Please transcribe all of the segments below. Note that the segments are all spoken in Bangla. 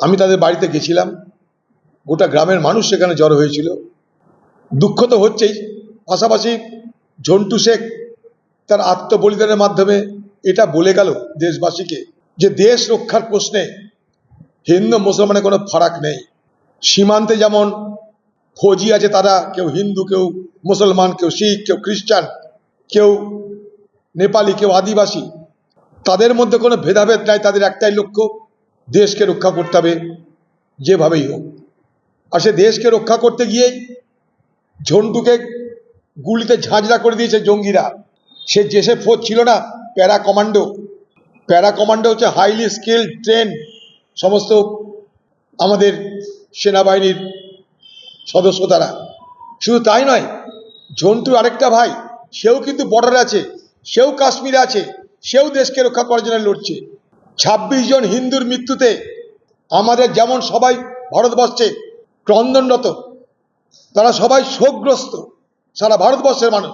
আমি তাদের বাড়িতে গেছিলাম। গোটা গ্রামের মানুষ সেখানে জড়ো হয়েছিল। দুঃখ তো হচ্ছেই। পাশাপাশি ঝন্টু শেখ তার আত্মবলিদানের মাধ্যমে এটা বলে গেল দেশবাসীকে যে দেশ রক্ষার প্রশ্নে হিন্দু মুসলমানের কোনো ফারাক নেই। সীমান্তে যেমন ফৌজি আছে তারা, কেউ হিন্দু, কেউ মুসলমান, কেউ শিখ, কেউ খ্রিস্টান, কেউ নেপালি, কেউ আদিবাসী, তাদের মধ্যে কোনো ভেদাভেদ নাই, তাদের একটাই লক্ষ্য দেশকে রক্ষা করতে হবে, যেভাবেই হোক। আর সে দেশকে রক্ষা করতে গিয়েই ঝন্টুকে গুলিতে ঝাঁঝরা করে দিয়েছে জঙ্গিরা। সে জেসে ফোর্স ছিল না, প্যারা কমান্ডো। প্যারা কমান্ডো হচ্ছে হাইলি স্কিল ট্রেন সমস্ত আমাদের সেনাবাহিনীর সদস্য তারা। শুধু তাই নয় ঝন্টু আরেকটা ভাই, সেও কিন্তু বর্ডারে আছে, সেও কাশ্মীরে আছে, সেও দেশকে রক্ষা করার জন্য লড়ছে। ছাব্বিশ জন হিন্দুর মৃত্যুতে আমাদের যেমন সবাই ভারতবর্ষে ক্রন্দনরত, তারা সবাই শোকগ্রস্ত, সারা ভারতবর্ষের মানুষ।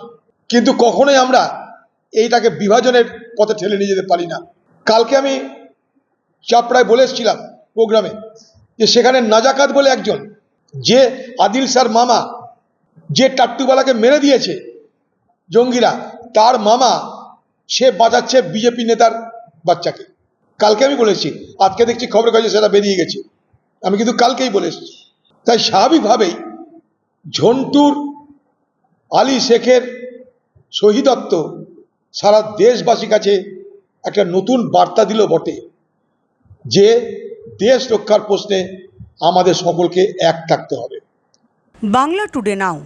কিন্তু কখনোই আমরা এইটাকে বিভাজনের পথে ঠেলে নিয়ে যেতে পারি না। কালকে আমি চাপড়ায় বলে এসেছিলাম প্রোগ্রামে যে সেখানে নাজাকাত বলে একজন, যে আদিল স্যার মামা, যে টাট্টুবালাকে মেরে দিয়েছে জঙ্গিরা, তার মামা সে বাঁচাচ্ছে বিজেপি নেতার বাচ্চাকে। কালকে আমি বলেছি, আজকে দেখছি খবরের কাছে সেটা বেরিয়ে গেছে। আমি কিন্তু কালকেই বলে এসেছি। তাই স্বাভাবিকভাবেই ঝন্টুর, আলী শেখের শহীদত্ব সারা দেশবাসীর কাছে একটা নতুন বার্তা দিল বটে যে দেশ রক্ষার প্রশ্নে আমাদের সকলকে এক থাকতে হবে। Bangla today now.